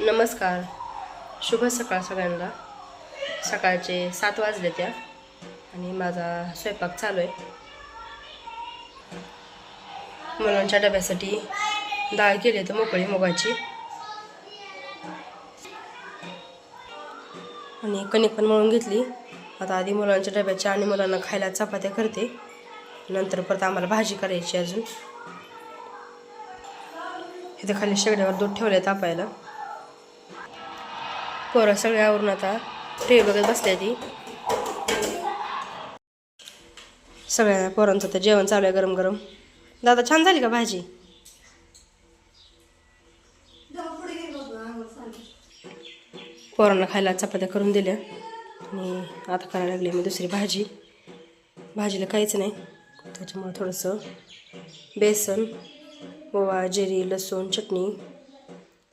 नमस्कार. शुभ सकाळ सगळ्यांना. सकाळचे सात वाजले त्या. आणि माझा स्वयंपाक चालू आहे मुलांच्या डब्यासाठी डाळ केली तर मोकळी मुगाची. आणि कणिक पण मळून घेतली. आता आधी मुलांच्या डब्याच्या आणि मुलांना खायला चपात्या करते. नंतर परत आम्हाला भाजी करायची अजून. इथे खाली शेगड्यावर दूध ठेवले तापायला. पोरं सगळे आवरून आता टी व्ही बघत बसल्या ती. सगळ्या पोरांचं तर जेवण चालू आहे गरम गरम. दादा छान झाली का भाजी? पोरांना खायला चपात्या करून दिल्या. आणि आता करायला लागली मी दुसरी भाजी. भाजीला काहीच नाही. त्याच्यामुळे थोडंसं बेसन ओवा जिरी लसूण चटणी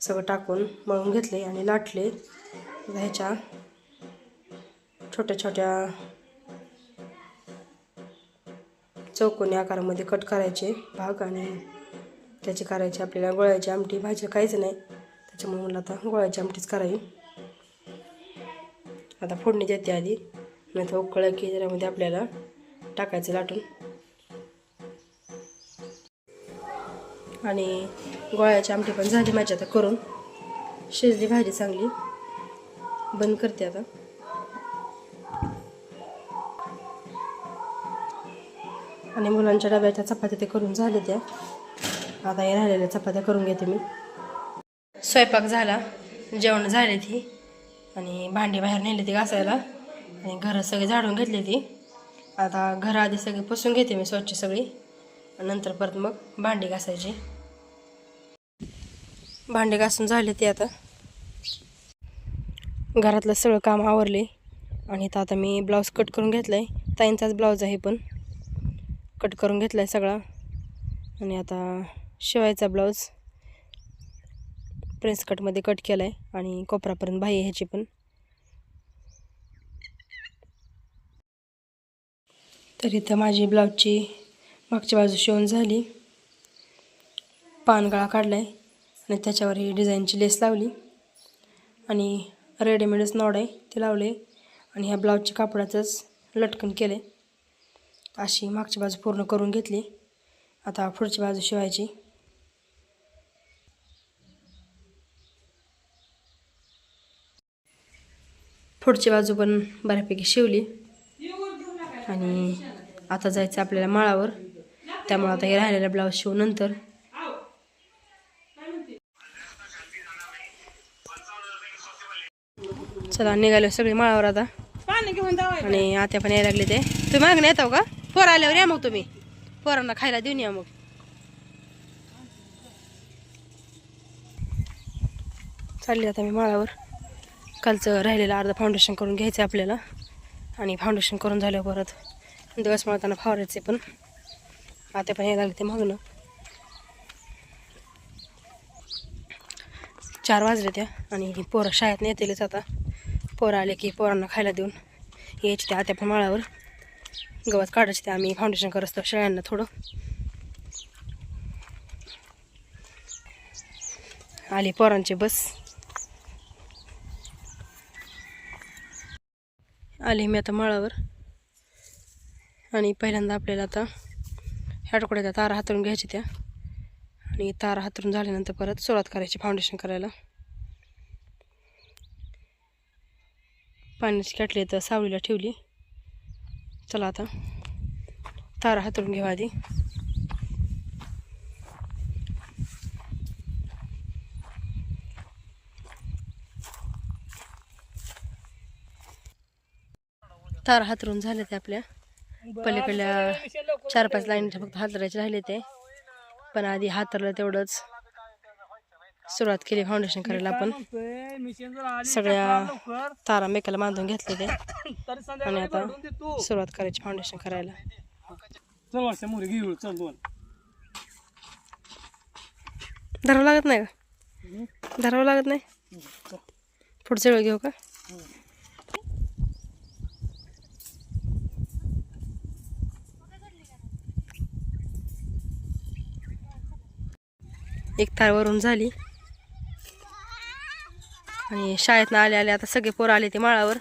सगळं टाकून मळून घेतले आणि लाटले. ह्याच्या छोट्या छोट्या चौकोनी आकारामध्ये कट करायचे भाग आणि त्याची करायची आपल्याला गोळ्याची आमटी भाजी काहीच नाही. त्याच्यामुळे मला आता गोळ्याची आमटीच करावी. आता फोडणी देते आधी. नंतर उकळलं की त्याच्यामध्ये आपल्याला टाकायचं लाटून. आणि गोळ्याची आमटी पण झाली माझी आता करून. शिजली भाजी चांगली. बंद करते आता. आणि मुलांच्या डब्याच्या चपात्या ते करून झाले त्या. आता हे राहिलेल्या चपात्या करून घेते मी. स्वयंपाक झाला जेवण झाले ती. आणि भांडी बाहेर नेले ती घासायला. आणि घरं सगळी झाडून घेतली ती. आता घरं आधी सगळी पुसून घेते मी स्वच्छ सगळी. नंतर परत मग भांडी घासायची. भांडी घासून झाले ते आता. घरातलं सगळं काम आवरले आणि इथं आता मी ब्लाऊज कट करून घेतला आहे ताईंचाच ब्लाऊज आहे पण. कट करून घेतला आहे सगळा. आणि आता शिवायचा ब्लाऊज. प्रिन्स कटमध्ये कट केला आहे आणि कोपरापर्यंत बाही आहे ह्याची पण. तर इथं माझी ब्लाऊजची मागची बाजू शिवून झाली. पानगळा काढला आहे आणि त्याच्यावर ही डिझाईनची लेस लावली. आणि रेडीमेडच नॉड आहे ते लावले. आणि ह्या ब्लाऊजच्या कापडाचंच लटकन केले अशी मागची बाजू पूर्ण करून घेतली. आता पुढची बाजू शिवायची. पुढची बाजू पण बऱ्यापैकी शिवली. आणि आता जायचं आपल्याला माळावर. त्यामुळे आता हे राहिलेला ब्लाऊज शिवू नंतर चला निघालो सगळी माळावर आता. पाणी घेऊन जावा आणि आत्या पण यायला लागले ते. तुम्ही मागणे येतो का? पोर आल्यावर या मग तुम्ही. पोरांना खायला देऊन या मग. चालली आता मी माळावर. कालचं राहिलेलं अर्ध फाउंडेशन करून घ्यायचं आपल्याला. आणि फाउंडेशन करून झाल्यावर परत दिवस मळताना फावरायचे पण. आता पण यायला लागले ते मागणं चार वाजले त्या आणि पोरं शाळेत येतीलच आता. पोरं आले की पोरांना खायला देऊन यायचे त्या आत्या पण माळावर. गवत काढायचे ते आम्ही फाउंडेशन करत असतो शेळ्यांना थोडं. आली पोरांची बस. आली मी आता माळावर. आणि पहिल्यांदा आपल्याला आता ह्या तुकड्याच्या तारा हातरून घ्यायच्या त्या. आणि तारा हातरून झाल्यानंतर परत सुरुवात करायची फाउंडेशन करायला. पाण्याची काटली तर सावलीला ठेवली. चला आता तारा हातरून घेऊ आधी. तारा हातरून झाले ते आपल्या. पलीकडल्या चार पाच लाईनच्या फक्त हातरायचे राहिले ते. पण आधी हातरलं तेवढंच. सुरुवात केली फाउंडेशन करायला आपण. सगळ्या तारा मेकाला बांधून घेतले ते. तरी आणि आता सुरुवात करायची फाउंडेशन करायला. धरावं लागत नाही का? धरावं लागत नाही? पुढच्या वेळ घेऊ का? एक तार वरून झाली. आणि शाळेतनं आले आले आता सगळे पोरं आले ते माळावर.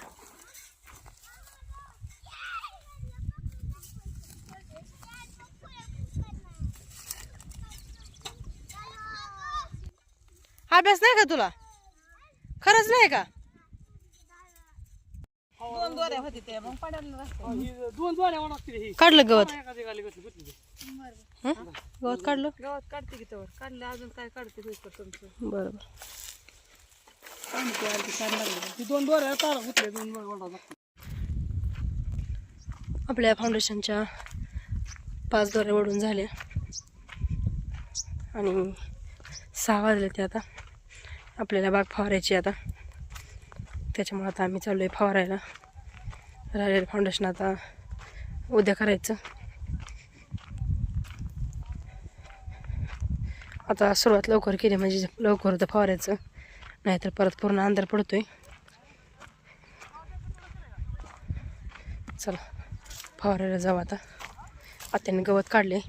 अभ्यास नाही का तुला? खरंच नाही का? काढलं गवत? गवत काढलं? गावात काढते की तवर. काढले अजून काय काढते तुमचं. बरोबर. पाणी प्यायला लागलं. ती दोन दोऱ्या तारा होते दोन आपल्या फाउंडेशनच्या पाच दोऱ्या ओढून झाल्या आणि सहा वाजले ते आता. आपल्याला बाग फवारायची आता. त्याच्यामुळे आता आम्ही चाललो आहे फवारायला. राहिलेलं फाउंडेशन आता उद्या करायचं. आता सुरुवात लवकर केली म्हणजे लवकर होतं फवारायचं. नाहीतर परत पूर्ण अंधार पडतोय. चला फवारायला जाऊ आता. आत्याने गवत काढले.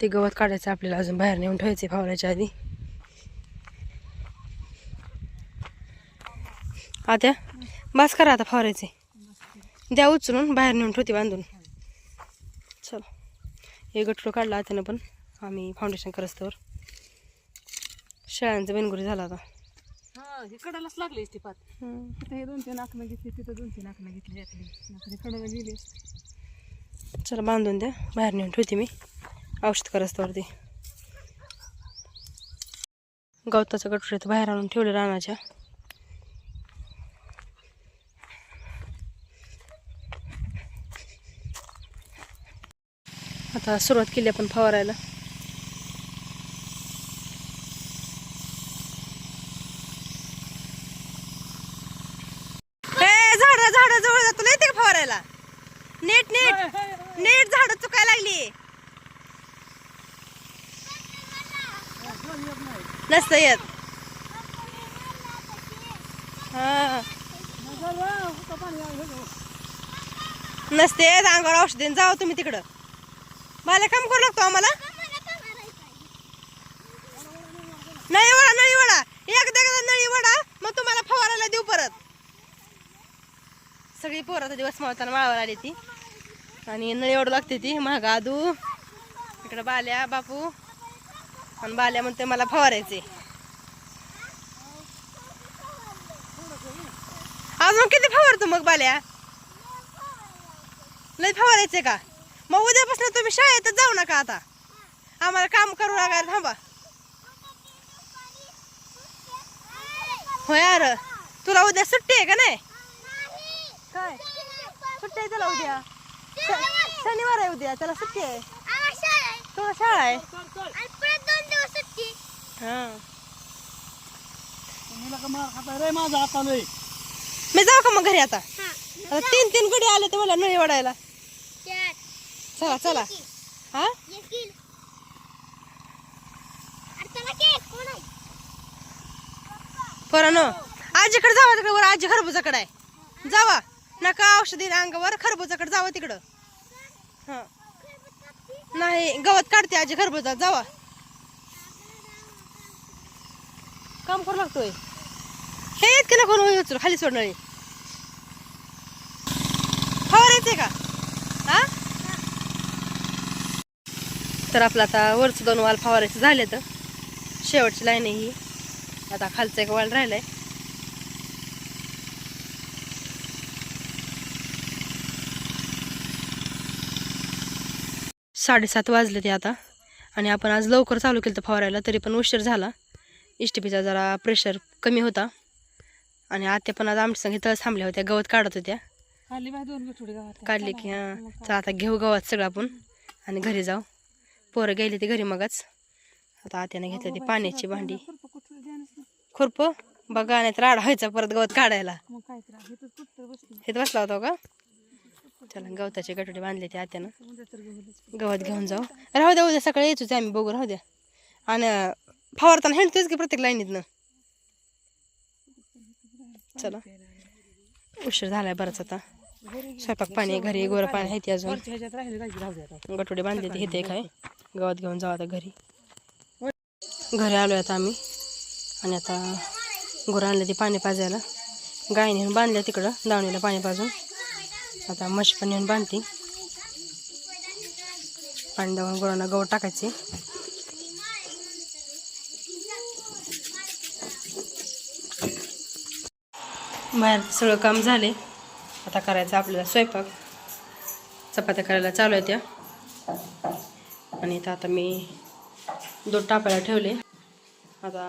ते गवत काढायचं आपल्याला अजून बाहेर नेऊन ठेवायचे फवारायच्या आधी. आत्या बस करा आता फवारायचे द्या उचलून बाहेर नेऊन ठेवते बांधून. चला. हे गटलो काढला आत्यानं पण. आम्ही फाउंडेशन करस्तवर शेळ्यांचा बेनगुरी झाला आता. हा हे कडालाच लागले ती पात. तिथे हे दोन तीन आखणं घेतली तिथं दोन तीन आखणं घेतली यातली. नाकडी कडाला गेली चला बांधून द्या. बाहेर नेऊन ठेवते मी. औषध करस्तवरती गवताचं गटुऱ्यात बाहेर आणून ठेवले रानाच्या. आता सुरुवात केली आपण फवारायला झाड झाड जवळ जातो नाही ते का फवारायला नेट नेट झाड चुकायला लागली. नसतं येत. हा. नसते येत अंगावर औषध जाऊ तुम्ही तिकडं. मला काम करू लागतो आम्हाला? नळी वडा नळी वडा एकदा एकदा नळी वडा मग तुम्हाला फवारायला देऊ परत. सगळी पोरं दिवस मावताना माळावर आली ती. आणि नळी ओढू लागते ती महागा आदू. इकडं बाल्या बापू. आणि बाल्या म्हणते मला फवारायचे अजून किती फवारतो मग बाल्या? लई फवारायचे का? मग उद्यापासून तुम्ही शाळेतच जाऊ नका आता. आम्हाला काम करू लागायला थांबा. होय यार तुला उद्या सुट्टी आहे का नाही? काय? सुट्टी आहे तुला उद्या. शनिवार आहे उद्या त्याला सुट्टी आहे. तुला शाळा आहे. हा. मला का मार खाता. रे माझा आता लय मी जाऊ का मग घरी आता? आता तीन तीन गुढी आले तर मला नळी वाढायला चला चला. हा? पोरानो आजीकडे जावा तिकडे वर आजी खरबुजाकडे आहे. जावा. नका औषधी अंगावर खरबुजाकडे जावं तिकडं. हा. नाही गवत काढते आजी खरबुजा जावा. काम करू लागतोय. हे येत की नको उचलू खाली सोडणारी येते का? हा? तर आपलं आता वरचं दोन वाल फवारायचं झाले तर शेवटची लाईन ही. आता खालचं एक वाल राहिलाय. साडेसात वाजले ते आता. आणि आपण आज लवकर चालू केलं तर फवारायला तरी पण उशीर झाला. इष्टपीचा जरा प्रेशर कमी होता. आणि आत्या पण आज आमच्या संग इथंच थांबल्या होत्या गवत काढत होत्या. काढले की हां. चला आता घेऊ गवत सगळं आपण. आणि घरी जाऊ. पोरं गेली ते घरी मगच. आता आत्याने घेतली ती पाण्याची भांडी. खुरप बघा नाही तर राडा व्हायचा परत गवत काढायला. हे बसला होता का? चला गवताचे गटोडे बांधले ते आत्यानं. गवत घेऊन जाऊ. राहू द्या उद्या सकाळी यायचोच आम्ही बघू राहू द्या. आणि फवारताना हेंडतोच की प्रत्येक लाईनीतनं? चला. उशीर झालाय बराच आता. स्वयंपाक पाणी घरी गोरं पाणी आहे ते अजून. गटोडे बांधले ते इथे काय गवत घेऊन जाऊ आता घरी. घरी आलोय आता आम्ही. आणि आता गुरं आणले ते पाणी पाजायला. गाय नेऊन बांधल्या तिकडं दावणीला पाणी पाजून. आता म्हशी पण येऊन बांधते. पाणी दावून गुरांना गवत टाकायचे. बाहेर सगळं काम झाले. आता करायचं आपल्याला स्वयंपाक. चपात्या करायला चालू आहे त्या. आणि इथं आता मी दूध टाकायला ठेवले. आता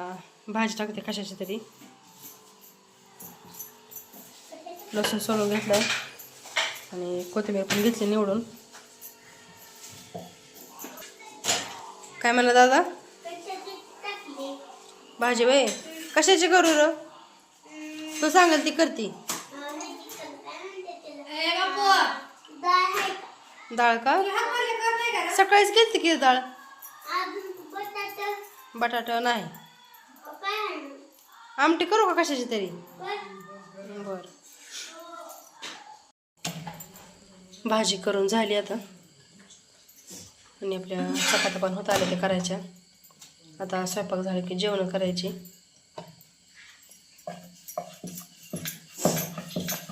भाजी टाकते कशाची तरी. लसूण सोडून घेतलं आणि कोथिंबीर पण घेतली निवडून. काय म्हणला दादा? भाजी बाई कशाची करू र? तू सांगाल ती करती. डाळ का? सकाळीच घेतली की डाळ? बटाटा. नाही. आमटी करू का कशाची तरी? बर. भाजी करून झाली आता. आणि आपल्या चपात्या पण होत आल्या त्या करायच्या. आता स्वयंपाक झाला की जेवण करायची.